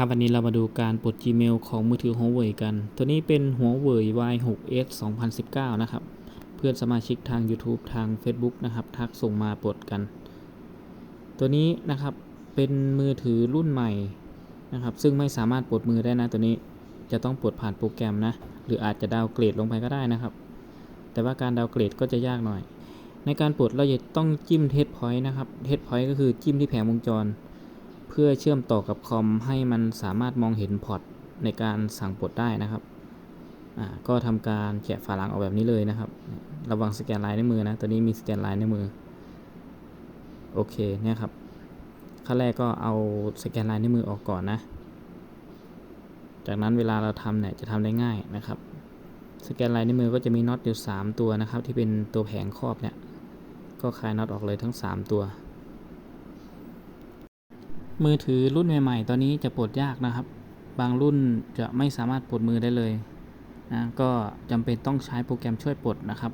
ครับวันนี้เรามาดูการปลด Gmail ของมือถือ Huawei กัน ตัวนี้เป็น Huawei Y6s 2019 นะครับ เพื่อนสมาชิกทาง YouTube ทาง Facebook นะครับ ทักส่งมาปลดกัน ตัวนี้นะครับ เป็นมือถือรุ่นใหม่นะครับ ซึ่งไม่สามารถปลดมือได้นะ ตัวนี้จะต้องปลดผ่านโปรแกรมนะ หรืออาจจะดาวเกรดลงไปก็ได้นะครับ แต่ว่าการดาวเกรดก็จะยากหน่อย ในการปลดเราจะต้องจิ้มเทสพอยต์นะครับ เทสพอยต์ก็คือจิ้มที่แผงวงจร เพื่อเชื่อมต่อกับคอมให้มันสามารถมองเห็นพอร์ตในการสั่งปลดได้นะครับก็ทำการแกะฝาหลังออกแบบนี้เลยนะครับ ระวังสแกนลายในมือนะตัวนี้มีสแกนลายในมือ โอเคเนี่ยครับขั้นแรกก็เอาสแกนลายในมือออกก่อนนะ จากนั้นเวลาเราทำเนี่ยจะทำได้ง่ายนะครับ สแกนลายในมือก็จะมีน็อตอยู่ 3 ตัวนะครับ ที่เป็นตัวแผงครอบเนี่ย ก็คลายน็อตออกเลยทั้ง 3 ตัว มือถือรุ่นใหม่ๆ ตอนนี้จะปลดยากนะครับ บางรุ่นจะไม่สามารถปลดมือได้เลยนะก็จำเป็นต้องใช้โปรแกรมช่วยปลดนะครับ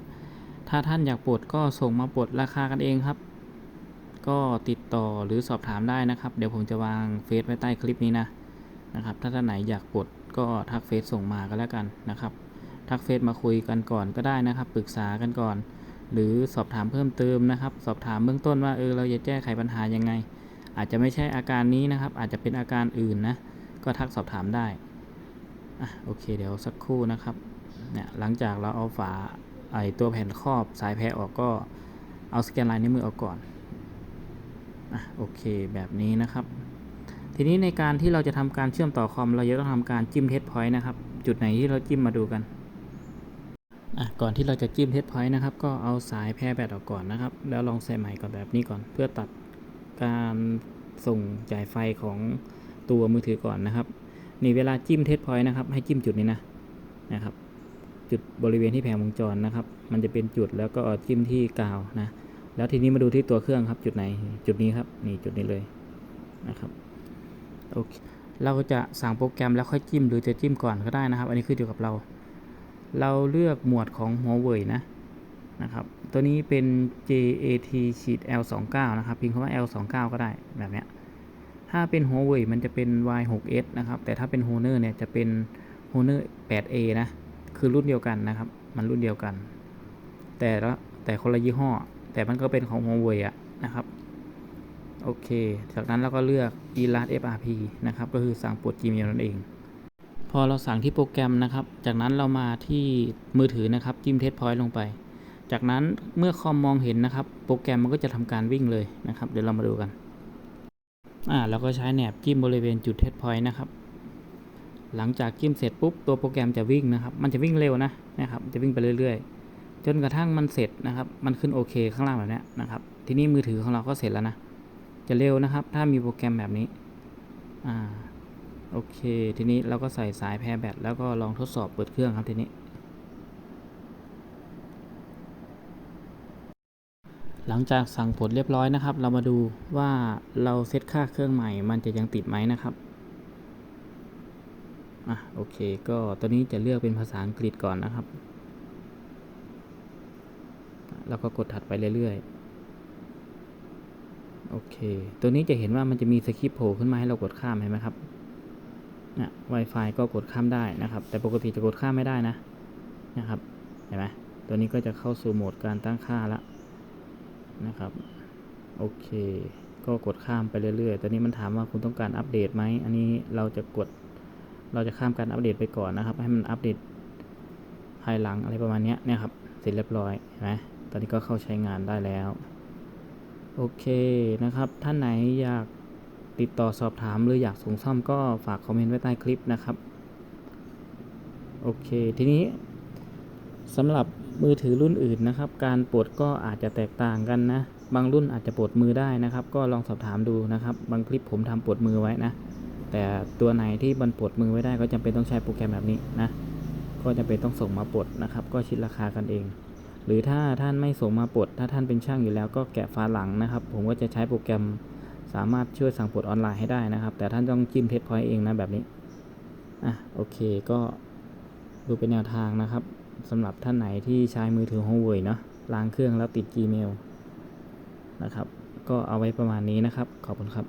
ถ้าท่านอยากปลดก็ส่งมาปลดราคากันเองครับ ก็ติดต่อหรือสอบถามได้นะครับ เดี๋ยวผมจะวางเฟซไว้ใต้คลิปนี้นะนะครับ ถ้าท่านไหนอยากปลดก็ทักเฟซส่งมาก็แล้วกันนะครับ ทักเฟซมาคุยกันก่อนก็ได้นะครับ ปรึกษากันก่อน หรือสอบถามเพิ่มเติมนะครับ สอบถามเบื้องต้นว่าเออเราจะแก้ไขปัญหายังไง อาจจะไม่ใช่อาการนี้นะครับ อาจจะเป็นอาการอื่นนะ ก็ทักสอบถามได้อะโอเคเดี๋ยวสักครู่นะครับเนี่ยหลังจากเราเอาฝาไอตัวแผ่นครอบสายแพรออกก็เอาสแกนลายนิ้วมือออกก่อนอะโอเคแบบนี้นะครับ ทีนี้ในการที่เราจะทำการเชื่อมต่อคอม เราจะต้องทำการจิ้มเทสพอยต์นะครับ จุดไหนที่เราจิ้มมาดูกันอะก่อนที่เราจะจิ้มเทสพอยต์นะครับ ก็เอาสายแพรแบตออกก่อนนะครับ แล้วลองใส่ใหม่ก่อนแบบนี้ก่อนเพื่อตัด การส่งจ่ายไฟของตัวมือถือก่อนนะครับ นี่เวลาจิ้มเทสพอยต์นะครับ ให้จิ้มจุดนี้นะนะครับ จุดบริเวณที่แผงวงจรนะครับ มันจะเป็นจุดแล้วก็จิ้มที่กาวนะ แล้วทีนี้มาดูที่ตัวเครื่องครับ จุดไหน จุดนี้ครับ นี่จุดนี้เลยนะครับ โอเค เราจะสั่งโปรแกรมแล้วค่อยจิ้มหรือจะจิ้มก่อนก็ได้นะครับ อันนี้ขึ้นอยู่กับเรา เราเลือกหมวดของ Huawei นะ นะครับ ตัวนี้เป็น JAT L29 นะครับ พิมพ์คำว่า L29 ก็ได้แบบเนี้ย ถ้าเป็น Huawei มันจะเป็น Y6s นะครับ แต่ถ้าเป็น Honor เนี่ยจะเป็น Honor 8A นะ คือรุ่นเดียวกันนะครับ มันรุ่นเดียวกัน แต่ละแต่คนละยี่ห้อ แต่มันก็เป็นของ Huawei อะนะครับ โอเค จากนั้นเราก็เลือก Elas FRP นะครับ ก็คือสั่งปลด Gmail นั่นเองพอเราสั่งที่โปรแกรมนะครับ จากนั้นเรามาที่มือถือนะครับ จิ้มเทสพอยต์ลงไป จากนั้นเมื่อคอมมองเห็นนะครับโปรแกรมมันก็จะทำการวิ่งเลยนะครับ เดี๋ยวเรามาดูกันอ่าเราก็ใช้แหนบจิ้มบริเวณจุดเทสพอยต์นะครับ หลังจากจิ้มเสร็จปุ๊บตัวโปรแกรมจะวิ่งนะครับ มันจะวิ่งเร็วนะนะครับ จะวิ่งไปเรื่อย ๆ จนกระทั่งมันเสร็จนะครับ มันขึ้นโอเคข้างล่างแบบนี้นะครับ ทีนี้มือถือของเราก็เสร็จแล้วนะ จะเร็วนะครับ ถ้ามีโปรแกรมแบบนี้อ่าโอเค ทีนี้เราก็ใส่สายแพรแบตแล้วก็ลองทดสอบเปิดเครื่องครับทีนี้ หลังจากสั่งผลเรียบร้อยนะครับ เรามาดูว่าเราเซตค่าเครื่องใหม่ มันจะยังติดไหมนะครับอะโอเค ก็ตัวนี้จะเลือกเป็นภาษาอังกฤษก่อนนะครับ แล้วก็กดถัดไปเรื่อยๆ โอเค ตัวนี้จะเห็นว่ามันจะมีสคริปต์โผล่ขึ้นมาให้เรากดข้ามเห็นไหมครับนะ Wi-Fi ก็กดข้ามได้นะครับ แต่ปกติจะกดข้ามไม่ได้นะ นะครับ เห็นไหมตัวนี้ก็จะเข้าสู่โหมดการตั้งค่าแล้ว นะครับ โอเค ก็กดข้ามไปเรื่อยๆ ตอนนี้มันถามว่าคุณต้องการอัปเดตไหม อันนี้เราจะกด เราจะข้ามการอัปเดตไปก่อนนะครับ ให้มันอัปเดตภายหลังอะไรประมาณนี้เนี่ยครับ เสร็จเรียบร้อยเห็นไหมตอนนี้ก็เข้าใช้งานได้แล้ว โอเคนะครับ ท่านไหนอยากติดต่อสอบถามหรืออยากส่งซ่อมก็ฝากคอมเมนต์ไว้ใต้คลิปนะครับ โอเค ทีนี้ สำหรับมือถือรุ่นอื่นนะครับ การปลดก็อาจจะแตกต่างกันนะ บางรุ่นอาจจะปลดมือได้นะครับ ก็ลองสอบถามดูนะครับ บางคลิปผมทำปลดมือไว้นะ แต่ตัวไหนที่มันปลดมือไว้ได้ก็จำเป็นต้องใช้โปรแกรมแบบนี้นะ ก็จำเป็นต้องส่งมาปลดนะครับ ก็คิดราคากันเอง หรือถ้าท่านไม่ส่งมาปลด ถ้าท่านเป็นช่างอยู่แล้วก็แกะฝาหลังนะครับ ผมก็จะใช้โปรแกรมสามารถช่วยสั่งปลดออนไลน์ให้ได้นะครับ แต่ท่านต้องจิ้มเทสพอยต์เองนะแบบนี้ อะโอเคก็ดูเป็นแนวทางนะครับ สำหรับท่านไหนที่ใช้มือถือ Huawei เนาะล้างเครื่องแล้วติด Gmail นะครับ ก็เอาไว้ประมาณนี้นะครับ ขอบคุณครับ